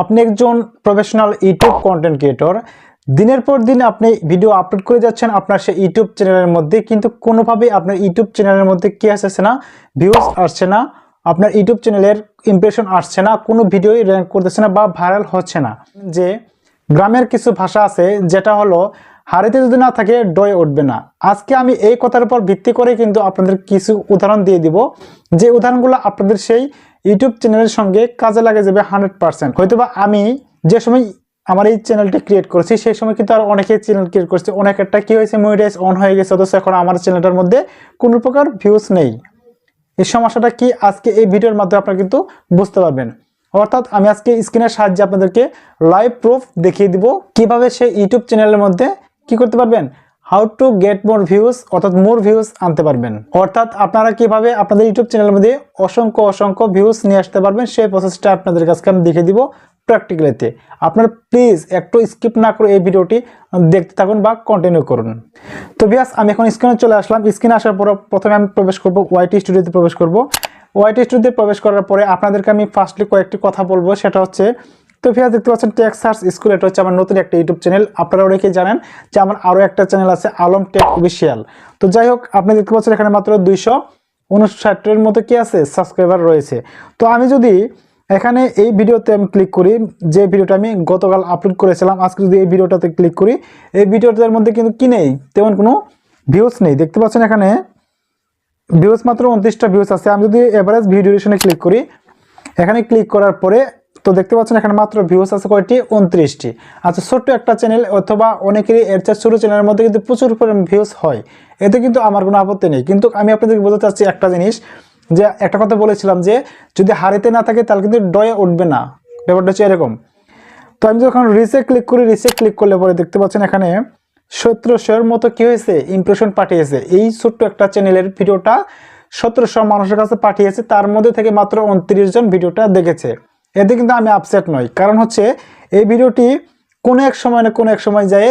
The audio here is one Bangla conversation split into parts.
আপনি একজন প্রফেশনাল ইউটিউব কন্টেন্ট ক্রিয়েটর দিনের পর দিন আপনি ভিডিও আপলোড করে যাচ্ছেন আপনার সেই ইউটিউব চ্যানেলের মধ্যে, কিন্তু কোনোভাবেই আপনার ইউটিউব চ্যানেলের মধ্যে কি আসছে না ভিউজ আসছে না, আপনার ইউটিউব চ্যানেলের ইমপ্রেশন আসছে না, কোনো ভিডিওই র্যাঙ্ক করতেছে না বা ভাইরাল হচ্ছে না। যে গ্রামের কিছু ভাষা আছে, যেটা হলো হারিতে যদি না থাকে, ডয়ে উঠবে না। আজকে আমি এই কথার উপর ভিত্তি করে কিন্তু আপনাদের কিছু উদাহরণ দিয়ে দিব। যে উদাহরণগুলো আপনাদের সেই ইউটিউব চ্যানেলের সঙ্গে কাজে লাগে যাবে হান্ড্রেড পার্সেন্ট। হয়তোবা আমি যে সময় আমার এই চ্যানেলটি ক্রিয়েট করেছি, সেই সময় কিন্তু আর অনেকেই চ্যানেল ক্রিয়েট করছে। অনেক একটা কি হয়েছে মনিটাইজ অন হয়ে গেছে, অথচ এখন আমার চ্যানেলটার মধ্যে কোনো প্রকার ভিউজ নেই। এই সমস্যাটা কি? আজকে এই ভিডিওর মাধ্যমে আপনারা কিন্তু বুঝতে পারবেন। অর্থাৎ আমি আজকে স্ক্রিনের সাহায্যে আপনাদেরকে লাইভ প্রুফ দেখিয়ে দিব। কীভাবে সেই ইউটিউব চ্যানেলের মধ্যে কি করতে পারবেন? How to get more views অর্থাৎ মোর ভিউজ আনতে পারবেন। অর্থাৎ আপনারা কীভাবে আপনাদের ইউটিউব চ্যানেলের মধ্যে অসংখ্য অসংখ্য ভিউজ নিয়ে আসতে পারবেন, সেই প্রসেসটা আপনাদের কাছে আমি দেখিয়ে দিব প্র্যাকটিক্যালিতে আপনারা প্লিজ একটু স্কিপ না করে এই ভিডিওটি দেখতে থাকুন বা কন্টিনিউ করুন। তো বিয়াস আমি এখন স্ক্রিনে চলে আসলাম। স্ক্রিনে আসার পর প্রথমে আমি প্রবেশ করব ওয়াইটি স্টুডিওতে প্রবেশ করব। ওয়াইটি স্টুডিওতে প্রবেশ করার পরে আপনাদেরকে আমি ফার্স্টলি কয়েকটি কথা বলব, সেটা হচ্ছে তো ভিয়া দেখতে পাচ্ছেন টেক সার্চ স্কুল, এটা হচ্ছে আমার নতুন একটা ইউটিউব চ্যানেল। আপনারা অনেকেই জানেন যে আমার আরও একটা চ্যানেল আছে আলম টেক অফিসিয়াল। তো যাই হোক, আপনি দেখতে পাচ্ছেন এখানে মাত্র দুইশো উনষাটের মতো কি আছে সাবস্ক্রাইবার রয়েছে। তো আমি যদি এখানে এই ভিডিওতে আমি ক্লিক করি, যে ভিডিওটা আমি গতকাল আপলোড করেছিলাম, আজকে যদি এই ভিডিওটাতে ক্লিক করি, এই ভিডিওটার মধ্যে কিন্তু কি নেই? তেমন কোনো ভিউজ নেই। দেখতে পাচ্ছেন এখানে ভিউজ মাত্র উনত্রিশটা ভিউজ আছে। আমি যদি এভারেজ ভিউ ডিউরেশনে ক্লিক করি, এখানে ক্লিক করার পরে তো দেখতে পাচ্ছেন এখানে মাত্র ভিউজ আছে কয়টি? উনত্রিশটি। আচ্ছা ছোট্ট একটা চ্যানেল অথবা অনেকেরই এর চেয়ে ছোটো চ্যানেলের মধ্যে কিন্তু প্রচুর পরিমাণ ভিউস হয়। এতে কিন্তু আমার কোনো আপত্তি নেই। কিন্তু আমি আপনাদেরকে বলতে চাচ্ছি একটা জিনিস, যে একটা কথা বলেছিলাম যে যদি হারিতে না থাকে তাহলে কিন্তু ডয়ে উঠবে না। ব্যাপারটা হচ্ছে এরকম। তো আমি যখন রিসে ক্লিক করি রিসে ক্লিক করলে পরে দেখতে পাচ্ছেন এখানে সতেরোশোর মতো কি হয়েছে? ইমপ্রেশন পাঠিয়েছে। এই ছোট্ট একটা চ্যানেলের ভিডিওটা সতেরোশো মানুষের কাছে পাঠিয়েছে। তার মধ্যে থেকে মাত্র উনত্রিশ জন ভিডিওটা দেখেছে। এতে কিন্তু আমি আপসেট নই। কারণ হচ্ছে, এই ভিডিওটি কোনো এক সময় না কোনো এক সময় যায়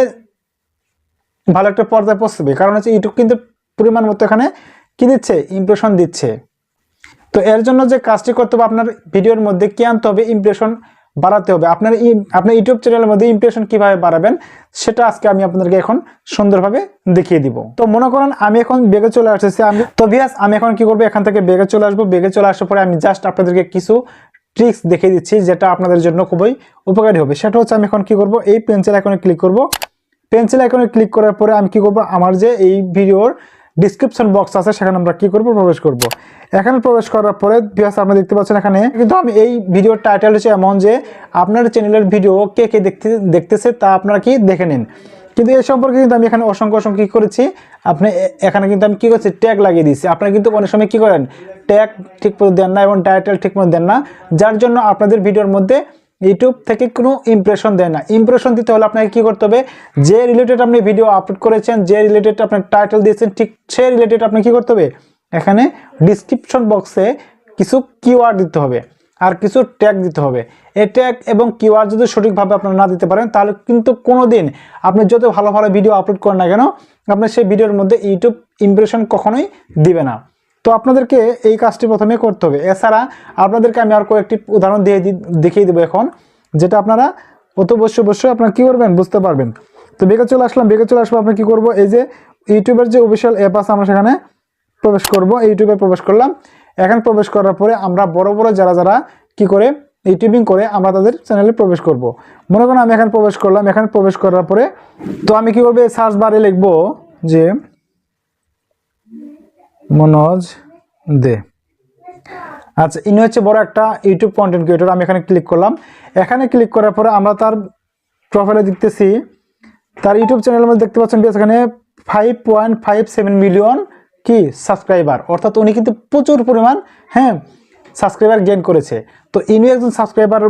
ভালো একটা পর্যায়ে পৌঁছবে। কারণ হচ্ছে ইউটিউব কিন্তু পরিমাণ মতো এখানে কি দিচ্ছে? ইমপ্রেশন দিচ্ছে। তো এর জন্য যে কাজটি করতে হবে, আপনার ভিডিওর মধ্যে কি আনতে হবে? ইমপ্রেশন বাড়াতে হবে। আপনার আপনার ইউটিউব চ্যানেলের মধ্যে ইমপ্রেশন কীভাবে বাড়াবেন, সেটা আজকে আমি আপনাদেরকে এখন সুন্দরভাবে দেখিয়ে দিব। তো মনে করেন, আমি এখন বেগে চলে আসতেছি। আমি, তো আমি এখন কি করব? এখান থেকে বেগে চলে আসব। বেগে চলে আসার পরে আমি জাস্ট আপনাদেরকে কিছু ট্রিক্স দেখিয়ে দিচ্ছি, যেটা আপনাদের জন্য খুবই উপকারী হবে। সেটা হচ্ছে আমি এখন কি করব, এই পেন্সিল আইকনে ক্লিক করব। পেন্সিল আইকনে ক্লিক করার পরে আমি কি করব, আমার যে এই ভিডিওর ডিসক্রিপশন বক্স আছে, সেখানে আমরা কি করব, প্রবেশ করব। এখানে প্রবেশ করার পরে বিয়াস আপনি দেখতে পাচ্ছেন এখানে, কিন্তু আমি এই ভিডিওর টাইটেল হচ্ছে এমন যে, আপনার চ্যানেলের ভিডিও কে কে দেখতে, দেখতেছে তা আপনারা কি দেখে নিন। কিন্তু এই সম্পর্কে কিন্তু আমি এখানে অসংখ্য অসংখ্য কি করেছি? আপনি এখানে কিন্তু আমি কি করছি? ট্যাগ লাগিয়ে দিয়েছি। আপনারা কিন্তু অনেক সময় কি করেন? ট্যাগ ঠিক মতো দেন না এবং টাইটেল ঠিক মতো দেন না। যার জন্য আপনাদের ভিডিওর মধ্যে ইউটিউব থেকে কোনো ইমপ্রেশন দেয় না। ইমপ্রেশন দিতে হলে আপনাকে কি করতে হবে? যে রিলেটেড আপনি ভিডিও আপলোড করেছেন, যে রিলেটেড আপনার টাইটেল দিয়েছেন, ঠিক সে রিলেটেড আপনি কি করতে হবে? এখানে ডিসক্রিপশন বক্সে কিছু কিওয়ার্ড দিতে হবে। আর কিছু ট্যাগ দিতে হবে। এই ট্যাগ এবং কিওয়ার্ড যদি সঠিকভাবে আপনারা না দিতে পারেন, তাহলে কিন্তু কোনো দিন আপনি যত ভালো ভালো ভিডিও আপলোড করেন না কেন আপনার সেই ভিডিওর মধ্যে ইউটিউব ইমপ্রেশন কখনোই দিবে না। তো আপনাদেরকে এই কাজটি প্রথমে করতে হবে। এছাড়া আপনাদেরকে আমি আর কয়েকটি উদাহরণ দিয়ে দেখিয়ে দেবো এখন, যেটা আপনারা অত অবশ্যই অবশ্যই আপনারা কী করবেন বুঝতে পারবেন। তো বেগে চলে আসলাম বেগে চলে আসব আপনি কী করব? এই যে ইউটিউবের যে অফিসিয়াল অ্যাপ আছে আমরা সেখানে প্রবেশ করব। ইউটিউবে প্রবেশ করলাম। এখানে প্রবেশ করার পরে আমরা বড় বড় যারা যারা কি করে ইউটিউবিং করে, আমরা তাদের চ্যানেলে প্রবেশ করব। মনে করেন আমি এখানে প্রবেশ করলাম, এখানে প্রবেশ করার পরে তো আমি কি করব সার্চ বারে লিখব যে মনোজ দে। আচ্ছা ইনি হচ্ছে বড় একটা ইউটিউব কন্টেন্ট ক্রিয়েটর আমি এখানে ক্লিক করলাম। এখানে ক্লিক করার পরে আমরা তার প্রোফাইলে দেখতেছি, তার ইউটিউব চ্যানেলের মধ্যে দেখতে পাচ্ছেন বেশ এখানে five point five seven million কি? সাবস্ক্রাইবার অর্থাৎ উনি কিন্তু প্রচুর পরিমাণ হ্যাঁ সাবস্ক্রাইবার গেন করেছে। তো ইনি একজন সাবস্ক্রাইবার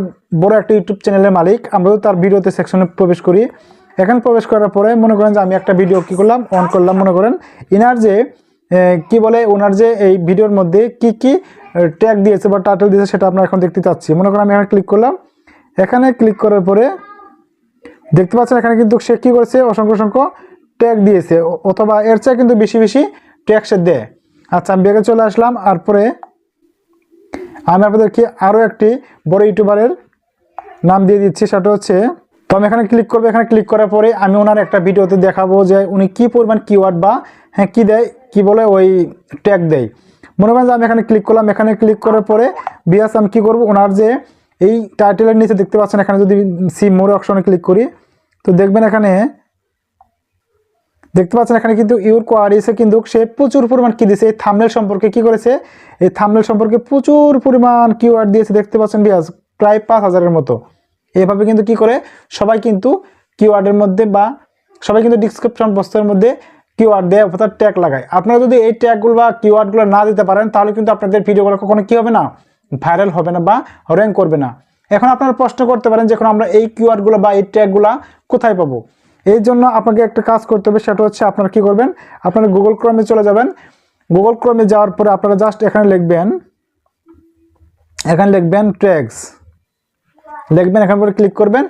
বড় একটা ইউটিউব চ্যানেলের মালিক। আমরাও তার ভিডিওতে সেকশনে প্রবেশ করি। এখানে প্রবেশ করার পরে মনে করেন যে আমি একটা ভিডিও কি করলাম? অন করলাম, মনে করেন। ইনার যে কি বলে ওনার যে এই ভিডিওর মধ্যে কি কি ট্যাগ দিয়েছে বা টাইটেল দিয়েছে সেটা আপনারা এখন দেখতে চাচ্ছি। মনে করেন আমি এখানে ক্লিক করলাম। এখানে ক্লিক করার পরে দেখতে পাচ্ছেন এখানে কিন্তু সে কী করেছে? অসংখ্য অসংখ্য ট্যাগ দিয়েছে। অথবা এর চেয়ে কিন্তু বেশি বেশি ট্যাগ সে দেয় আচ্ছা আমি বেগে চলে আসলাম আর পরে আমি আপনাদেরকে আরও একটি বড় ইউটিউবারের নাম দিয়ে দিচ্ছি, সেটা হচ্ছে, তো আমি এখানে ক্লিক করব। এখানে ক্লিক করার পরে আমি ওনার একটা ভিডিওতে দেখাবো যে উনি কী পরিমাণ কিওয়ার্ড বা হ্যাঁ কী দেয়, কি বলে ওই ট্যাগ দেয়। মনে করেন যে আমি এখানে ক্লিক করলাম, এখানে ক্লিক করার পরে বিয়াস আমি কী করব, ওনার যে এই টাইটেলের নিচে দেখতে পাচ্ছেন, এখানে যদি সি মোর অপশনে ক্লিক করি, তো দেখবেন এখানে দেখতে পাচ্ছেন এখানে কিন্তু ইউর কোয়ারিসে কিন্তু সে প্রচুর পরিমাণ কি দিয়েছে। এই থামনেল সম্পর্কে কি করেছে? এই থামনেল সম্পর্কে প্রচুর পরিমাণ কিউআর দিয়েছে দেখতে পাচ্ছেন বিয়াস প্রায় পাঁচ হাজারের মতো। এভাবে কিন্তু কি করে? সবাই কিন্তু কিওয়ার্ডের মধ্যে বা সবাই কিন্তু ডিসক্রিপশন বস্তুর মধ্যে কিওয়ার্ড দেয়, অর্থাৎ ট্যাগ লাগায়। আপনারা যদি এই ট্যাগগুলো বা কিউআরগুলো না দিতে পারেন, তাহলে কিন্তু আপনাদের ভিডিওগুলো কখনো কি হবে না? ভাইরাল হবে না বা র্যাঙ্ক করবে না। এখন আপনারা প্রশ্ন করতে পারেন যে এখন আমরা এই কিওয়ার্ডগুলো বা এই ট্যাগগুলো কোথায় পাবো? এই জন্য আপনাকে একটা কাজ করতে হবে, সেটা হচ্ছে আপনারা কি করবেন, আপনারা গুগল ক্রমে চলে যাবেন। গুগল ক্রমে যাওয়ার পরে আপনারা জাস্ট এখানে লিখবেন এখানে লিখবেন ট্যাগস লিখবেন, এখান পরে ক্লিক করবেন।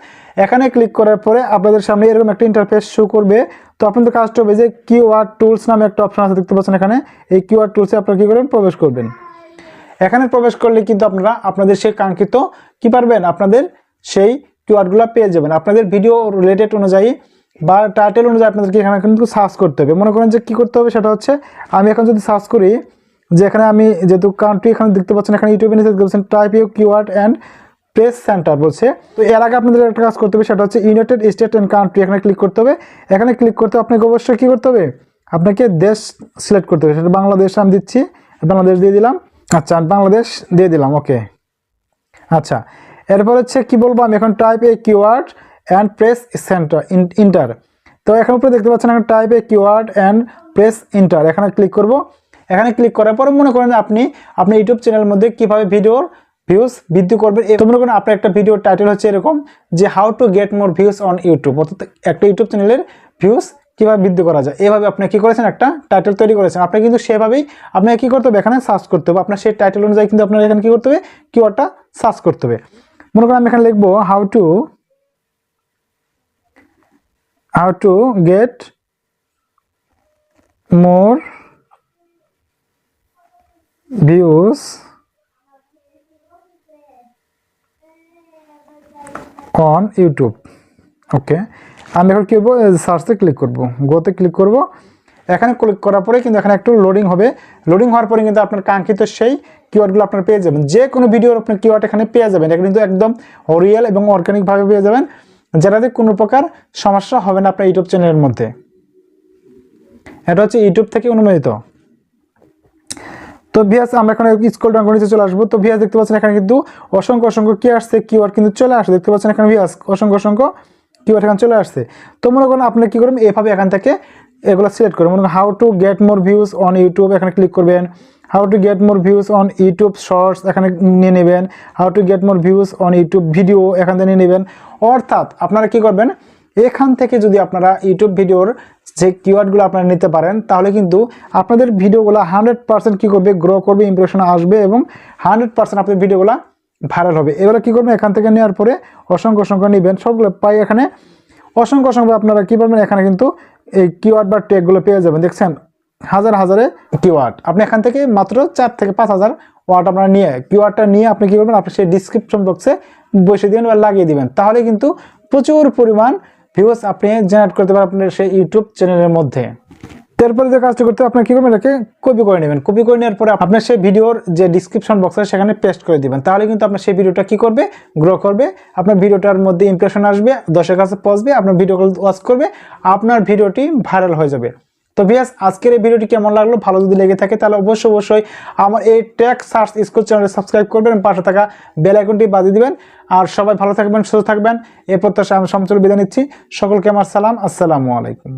এখানে ক্লিক করার পরে আপনাদের সামনে এরকম একটা ইন্টারফেস শো করবে। তো আপনাদের কাজটা হবে যে কিওয়ার্ড টুলস নামে একটা অপশন আছে, দেখতে পাচ্ছেন এখানে। এই কিওয়ার্ড টুলসে আপনারা কী করবেন, প্রবেশ করবেন। এখানে প্রবেশ করলে কিন্তু আপনারা, আপনাদের সেই কাঙ্ক্ষিত কি পারবেন, আপনাদের সেই কিওয়ার্ডগুলো পেয়ে যাবেন। আপনাদের ভিডিও রিলেটেড অনুযায়ী বা টাইটেল অনুযায়ী আপনাদেরকে এখানে কিন্তু সার্চ করতে হবে। মনে করেন যে কী করতে হবে? সেটা হচ্ছে, আমি এখন যদি সার্চ করি, যে এখানে আমি যেহেতু কান্ট্রি এখানে দেখতে পাচ্ছেন, এখানে ইউটিউবে নিচে দেখতে পাচ্ছেন type you keyword and press centre বলছে। তো এর আগে আপনাদের একটা কাজ করতে হবে, সেটা হচ্ছে ইউনাইটেড স্টেট অ্যান্ড কান্ট্রি এখানে ক্লিক করতে হবে। এখানে ক্লিক করতে আপনাকে অবশ্যই কী করতে হবে? আপনাকে দেশ সিলেক্ট করতে হবে। সেটা বাংলাদেশ আমি দিচ্ছি, বাংলাদেশ দিয়ে দিলাম। আচ্ছা বাংলাদেশ দিয়ে দিলাম ওকে আচ্ছা এরপর হচ্ছে কি বলব? আমি এখন type a keyword and press centre enter তো এখন উপরে দেখতে পাচ্ছেন এখন type keyword and press enter এখানে ক্লিক করব। এখানে ক্লিক করার পরে মনে করেন আপনি আপনি ইউটিউব চ্যানেলের মধ্যে কীভাবে ভিডিওর ভিউজ বৃদ্ধি করবেন। তো মনে করেন আপনার একটা ভিডিওর টাইটেল হচ্ছে এরকম যে how to get more views on YouTube অর্থাৎ একটা ইউটিউব চ্যানেলের ভিউজ কীভাবে বৃদ্ধি করা যায়। এভাবে আপনি কী করেছেন? একটা টাইটেল তৈরি করেছেন। আপনি কিন্তু সেভাবেই, আপনাকে কী করতে হবে? এখানে সার্চ করতে হবে। আপনার সেই টাইটেল অনুযায়ী কিন্তু আপনার এখানে কী করতে হবে? কিওয়ার্ডটা সার্চ করতে হবে। মনে করেন আমি এখানে লিখব how to how to get more views on YouTube okay আমি এখন কী করব? সার্চে ক্লিক করব। গোতে ক্লিক করব। এখানে ক্লিক করার পরে কিন্তু এখানে একটু লোডিং হবে। লোডিং হওয়ার পরে কিন্তু আপনার কাঙ্ক্ষিত সেই কিওয়ার্ডগুলো আপনার পেয়ে যাবেন। যে কোনো ভিডিওর আপনার কিওয়ার্ড এখানে পেয়ে যাবেন। এটা কিন্তু একদম রিয়েল এবং অর্গানিকভাবে পেয়ে যাবেন। যেটাতে কোনো প্রকার সমস্যা হবে না আপনার ইউটিউব চ্যানেলের মধ্যে। এটা হচ্ছে ইউটিউব থেকে অনুমোদিত। তো ভিয়াস, আমরা এখন স্কুল ডাউন নিচে চলে আসব। তো ভিয়াস, দেখতে পাচ্ছেন এখানে কিন্তু অসংখ্য অসংখ্য কি আসছে কিওয়ার্ড কিন্তু চলে আসছে দেখতে পাচ্ছেন এখানে ভিয়াস, অসংখ্য অসংখ্য কিওয়ার্ড এখানে চলে আসছে। তো মনে করেন আপনি কী করবেন? এভাবে এখান থেকে এগুলো সিলেক্ট করবেন। মনে করেন how to get more views on YouTube এখানে ক্লিক করবেন। How to get more views on YouTube shorts এখানে নিয়ে নেবেন। How to get more views on YouTube video এখান থেকে নিয়ে নেবেন। অর্থাৎ আপনারা কি করবেন? এখান থেকে যদি আপনারা ইউটিউব ভিডিওর যে কিওয়ার্ডগুলো আপনারা নিতে পারেন, তাহলে কিন্তু আপনাদের ভিডিওগুলো হান্ড্রেড পার্সেন্ট কী করবে? গ্রো করবে ইমপ্রেশন আসবে এবং হান্ড্রেড পার্সেন্ট আপনাদের ভিডিওগুলো ভাইরাল হবে। এবারে কী করবেন? এখান থেকে নেওয়ার পরে অসংখ্য অসংখ্য নেবেন। সবগুলো পাই এখানে। অসংখ্য অসংখ্য আপনারা কী পারবেন এখানে কিন্তু এই কিওয়ার্ড বা ট্যাগগুলো পেয়ে যাবেন। দেখছেন? হাজার হাজারে কিওয়ার্ড আপনি এখান থেকে মাত্র চার থেকে পাঁচ হাজার ওয়ার্ড আপনারা নিয়ে কিওয়ার্ডটা নিয়ে আপনি কী করবেন? আপনি সেই ডিসক্রিপশন বক্সে বসে দিবেন বা লাগিয়ে দিবেন। তাহলে কিন্তু প্রচুর পরিমাণ ভিউস আপনি জেনারেট করতে পারেন আপনার সেই ইউটিউব চ্যানেলের মধ্যে। তারপরে যে কাজটা করতে আপনি কী করবেন? এটাকে কপি করে নেবেন। কপি করে নেওয়ার পরে আপনার সেই ভিডিওর যে ডিসক্রিপশন বক্স আছে, সেখানে পেস্ট করে দিবেন। তাহলে কিন্তু আপনার সেই ভিডিওটা কি করবে? গ্রো করবে। আপনার ভিডিওটার মধ্যে ইমপ্রেশন আসবে দশের কাছে পৌঁছবে, আপনার ভিডিওগুলো ওয়াচ করবে, আপনার ভিডিওটি ভাইরাল হয়ে যাবে। তো বিয়াস আজকের এই ভিডিওটি কেমন লাগল? ভালো যদি লেগে থাকে, তাহলে অবশ্যই অবশ্যই আমার এই ট্যাক সার্চ স্কুল চ্যানেলে সাবস্ক্রাইব করবেন পাশে থাকা বেল আইকনটি বাজিয়ে দিবেন। আর সবাই ভালো থাকবেন, সুস্থ থাকবেন। এ প্রত্যাশা আমি সমচল বিদায় নিচ্ছি। সকলকে আমার সালাম। আসসালামু আলাইকুম।